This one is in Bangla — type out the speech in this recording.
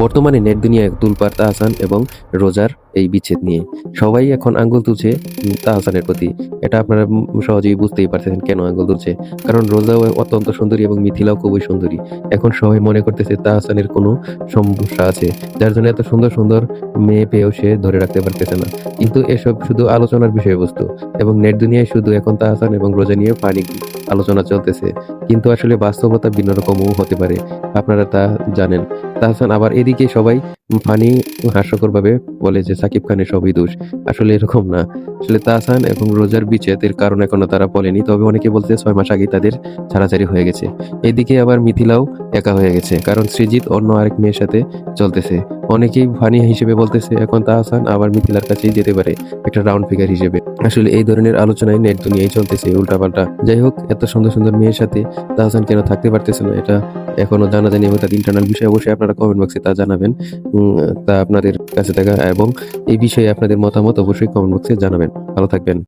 বর্তমানে নেট দুনিয়ায় তুলপার তাহসান এবং রোজার এই বিচ্ছেদ নিয়ে। সবাই এখন আঙ্গুল তুলছে তাহসানের প্রতি। এটা আপনারা সহজেই বুঝতেই পারতেছেন কেন আঙ্গুল তুলছে। কারণ রোজাও অত্যন্ত সুন্দরী এবং মিথিলাও খুবই সুন্দরী। এখন সবাই মনে করতেছে তাহসানের কোনো সমস্যা আছে। যার জন্য এত সুন্দর সুন্দর মেয়ে পেয়েও সে ধরে রাখতে পারতেছে না। কিন্তু এসব শুধু আলোচনার বিষয়বস্তু এবং নেট দুনিয়ায় শুধু এখন তাহসান এবং রোজা নিয়ে পানি আলোচনা চলতেছে। কিন্তু আসলে বাস্তবতা ভিন্ন রকমও হতে পারে। আপনারা তা জানেন। তাহসান, আবার এদিকে সবাই ফানি হাস্যকরভাবে বলে যে সাকিব খানের সবই দোষ। আসলে এরকম না। আসলে তাহসান এবং রোজার বিচ্ছেদের কারণ এখনও তারা বলেনি, তবে অনেকে বলছে ছয় মাস আগেই তাদের ছাড়াছাড়ি হয়ে গেছে। এদিকে আবার মিথিলাও একা হয়ে গেছে, কারণ সৃজিত অন্য আরেক মেয়ের সাথে চলতেছে। অনেকেই ফানি হিসেবে বলতেছে, এখন তাহসান আবার মিথিলার কাছেই যেতে পারে একটা রাউন্ড ফিগার হিসেবে। আসলে এই ধরনের আলোচনায় নেট দুনিয়ায় চলতেছে উল্টাপাল্টা। যাই হোক, এত সুন্দর সুন্দর মেয়ের সাথে তাহসান কেন থাকতে পারতেছে না, এটা এখনও জানা জানি এবং তার ইন্টারনাল বিষয় অবশ্যই আপনারা কমেন্ট বক্সে তা জানাবেন। তা আপনাদের কাছে থাকা এবং এই বিষয়ে আপনাদের মতামত অবশ্যই কমেন্ট বক্সে জানাবেন। ভালো থাকবেন।